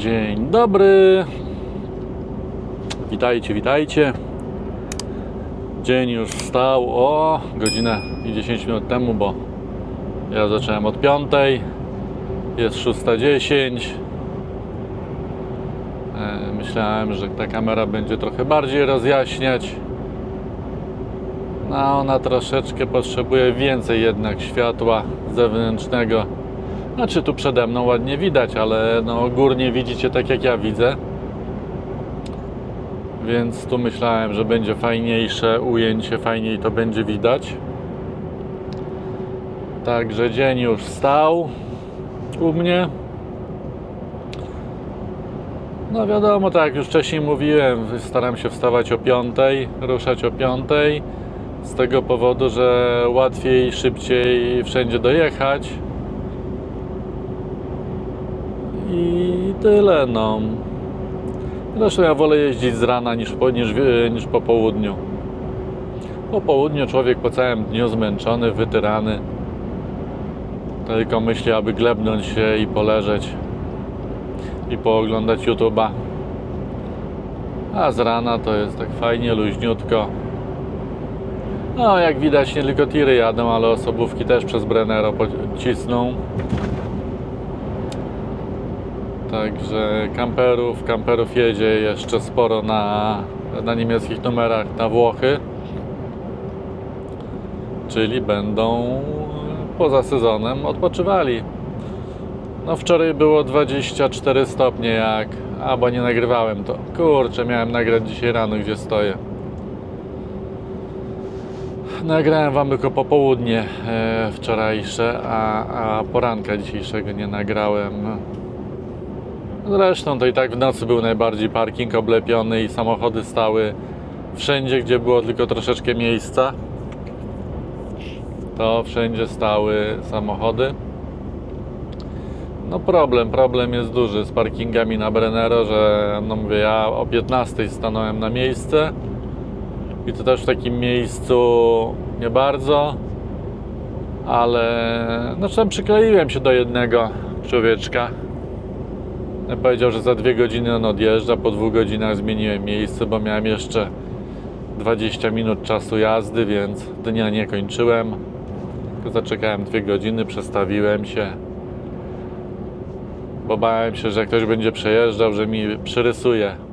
Dzień dobry. Witajcie, witajcie. Dzień już wstał o godzinę i 10 minut temu, bo ja zacząłem od 5. Jest 6.10. E, Myślałem, że ta kamera będzie trochę bardziej rozjaśniać. No, ona troszeczkę potrzebuje więcej jednak światła zewnętrznego. Znaczy tu przede mną ładnie widać, ale no górnie widzicie tak jak ja widzę. Więc tu myślałem, że będzie fajniejsze ujęcie, fajniej to będzie widać. Także dzień już stał u mnie. No wiadomo, tak jak już wcześniej mówiłem, staram się wstawać o 5, ruszać o 5 z tego powodu, że łatwiej, szybciej wszędzie dojechać. I tyle, no. Zresztą ja wolę jeździć z rana niż po, niż, niż po południu. Po południu człowiek po całym dniu zmęczony, wytyrany. Tylko myśli, aby glebnąć się i poleżeć i pooglądać YouTube'a. A z rana to jest tak fajnie, luźniutko. No, jak widać, nie tylko tiry jadą, ale osobówki też przez Brennero pocisną. Także kamperów, kamperów jedzie jeszcze sporo na, na niemieckich numerach na Włochy. Czyli będą poza sezonem odpoczywali. No wczoraj było 24 stopnie jak, a bo nie nagrywałem to. Kurczę, miałem nagrać dzisiaj rano, gdzie stoję. Nagrałem wam tylko popołudnie e, wczorajsze, a, a poranka dzisiejszego nie nagrałem. Zresztą to i tak w nocy był najbardziej parking oblepiony i samochody stały wszędzie, gdzie było tylko troszeczkę miejsca. To wszędzie stały samochody. No problem, problem jest duży z parkingami na Brennero, że no mówię, ja o 15 stanąłem na miejsce i to też w takim miejscu nie bardzo, ale no przykleiłem się do jednego człowieczka. Powiedział, że za dwie godziny on odjeżdża, po dwóch godzinach zmieniłem miejsce, bo miałem jeszcze 20 minut czasu jazdy, więc dnia nie kończyłem. Zaczekałem dwie godziny, przestawiłem się. Bo bałem się, że ktoś będzie przejeżdżał, że mi przyrysuje.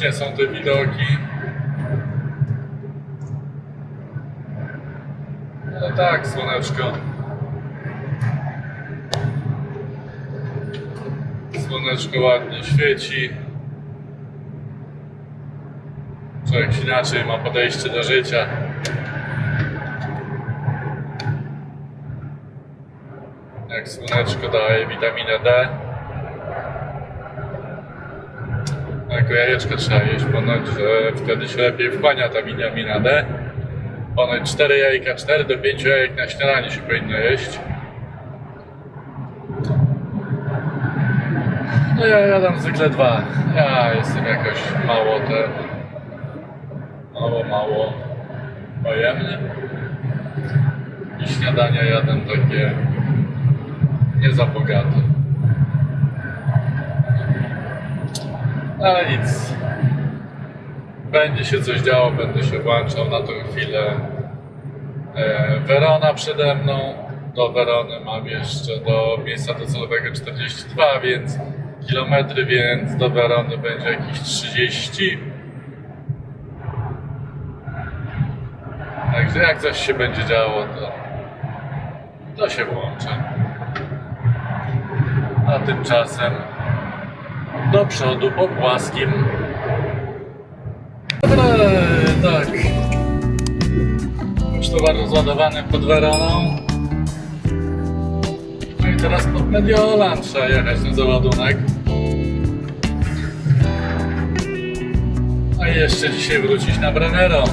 Już nie są te widoki. Ale tak, słoneczko. Słoneczko ładnie świeci. Człowiek inaczej ma podejście do życia. Jak słoneczko daje witaminę D. Jako jajeczko trzeba jeść, ponoć, że wtedy się lepiej wchłania ta witamina D. Ponoć 4 jajka, 4 do 5 jajek na śniadanie się powinno jeść. No ja jadam zwykle dwa. Ja jestem jakoś mało te... Mało, mało pojemny. I śniadania jadam takie nie za bogate. Ale nic. Będzie się coś działo, będę się włączał na tą chwilę. E, Werona przede mną. Do Werony mam jeszcze do miejsca docelowego 42, więc kilometry, więc do Werony będzie jakieś 30. Także jak coś się będzie działo, to, to się włączę. A tymczasem do przodu po płaskim. Eee, tak. Już towar rozładowany pod Weroną. No i teraz pod Mediolan trzeba jechać na załadunek. A jeszcze dzisiaj wrócić na Brennero.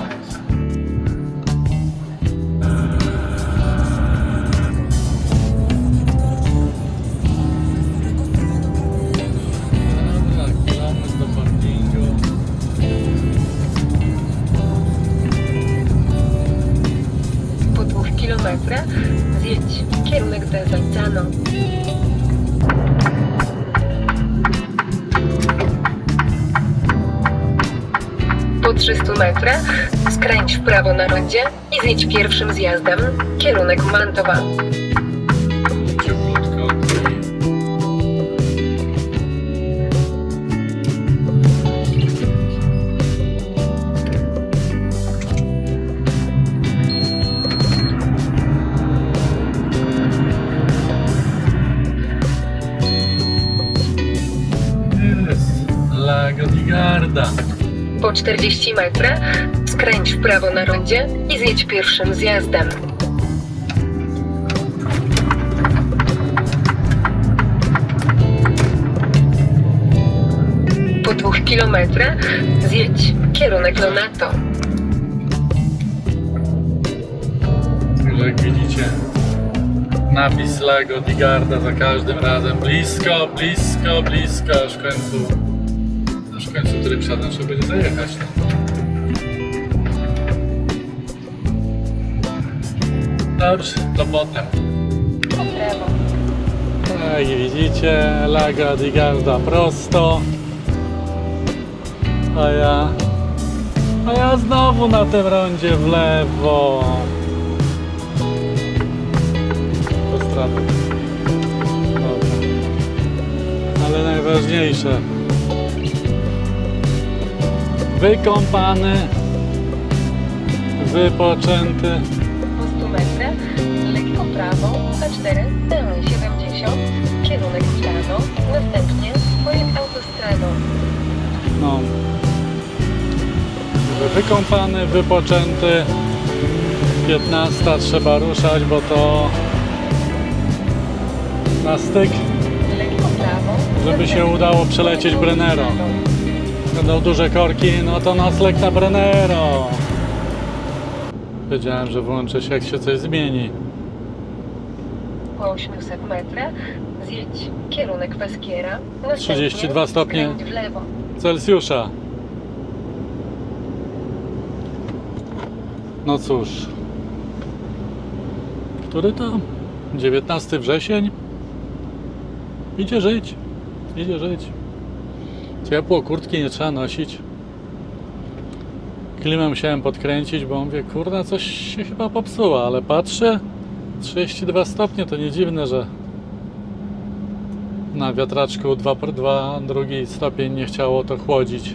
Prawo na rondzie i zjedź pierwszym zjazdem kierunek Mantowa. Lago di Garda. Po 40 metrach skręć w prawo na rondzie i zjedź pierwszym zjazdem. Po dwóch kilometrach zjedź kierunek Lonato. Jak widzicie, napis Lego di Garda za każdym razem. Blisko, blisko, blisko, aż w końcu, aż w końcu przodem trzeba będzie zajechać. No. Dobrze, to potem. I widzicie, Lago di Garda prosto. A ja, a ja znowu na tym rondzie w lewo. Po stronę. Dobra. Ale najważniejsze. Wykąpany, wypoczęty. Po 100 metrach lekko prawo, A4, T70, kierunek Milano, następnie pojazd autostradą. No. Wykąpany, wypoczęty. 15 trzeba ruszać, bo to na styk prawo, Żeby się udało przelecieć Brennero. będą duże korki, no to nocleg na Brennero. Wiedziałem, że włączę się jak się coś zmieni. Po 800 metrach zjedź kierunek Peskiera, następnie 32 stopnie. skręć w lewo. Celsjusza. No cóż. Który to? 19 wrzesień? Idzie żyć. Idzie żyć. Ciepło, kurtki nie trzeba nosić. Klimę musiałem podkręcić, bo mówię, kurna, coś się chyba popsuło, ale patrzę, 32 stopnie, to nie dziwne, że na wiatraczku 2, 2 drugi stopień nie chciało to chłodzić.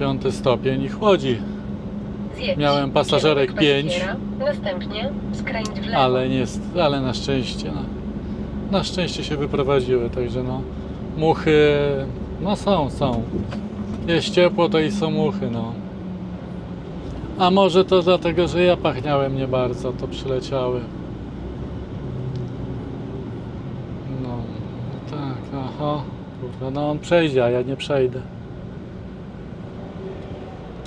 Piąty stopień i chłodzi, Zjedź Miałem pasażerek kierunek pięć. pasażera, Następnie skręć w lewo. ale nie, jest- ale na szczęście, no, na szczęście się wyprowadziły, także no, muchy, no są, są. Jest ciepło, to i są muchy, no. A może to dlatego, że ja pachniałem nie bardzo, to przyleciały. No, tak, aha, kurwa, no on przejdzie, a ja nie przejdę.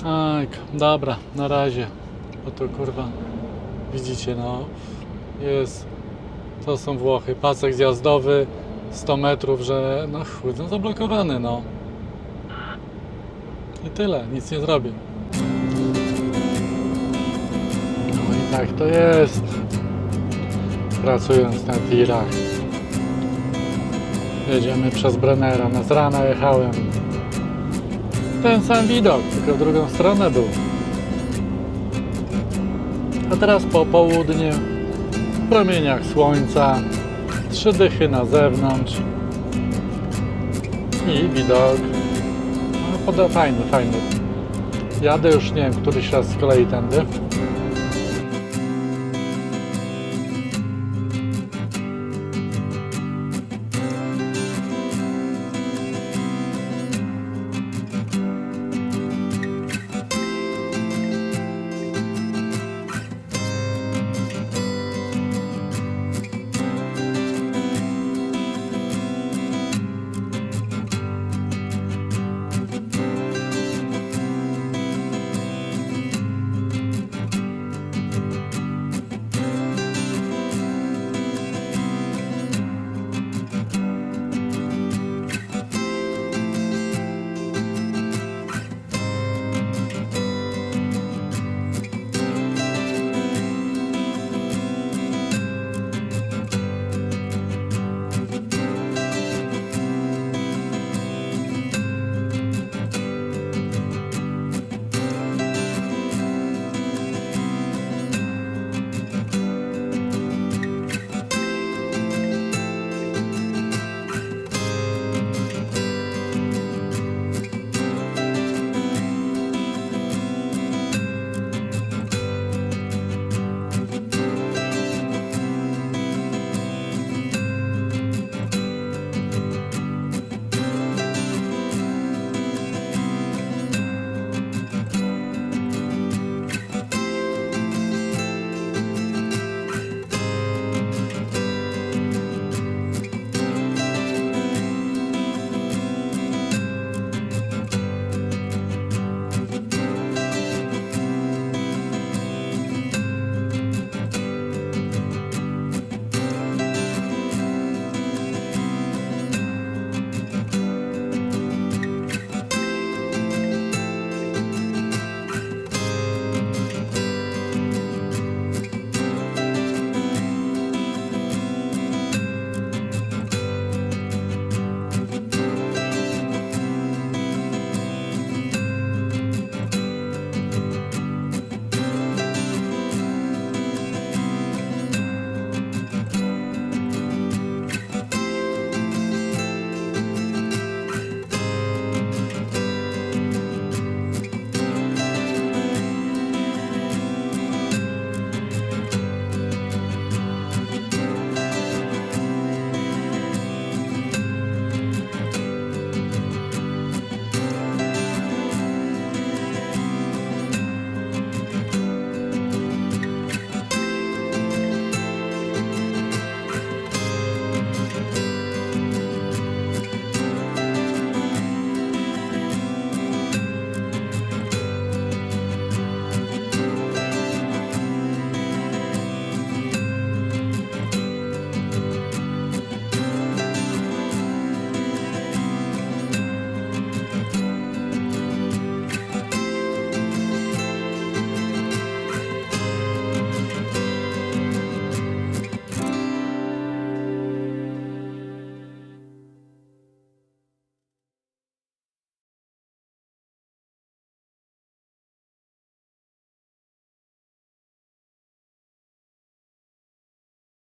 Aj, dobra, na razie, bo to kurwa, widzicie, no, jest, to są Włochy, pasek zjazdowy, 100 metrów, że no chuj, no zablokowany, no. I tyle, nic nie zrobię. No i tak to jest. Pracując na tirach. Jedziemy przez Brennera. Na z rana jechałem. Ten sam widok, tylko w drugą stronę był. A teraz po południu, w promieniach słońca, trzy dychy na zewnątrz i widok. Poda, fajny, fajny. Jadę już nie wiem, któryś raz z kolei tędy.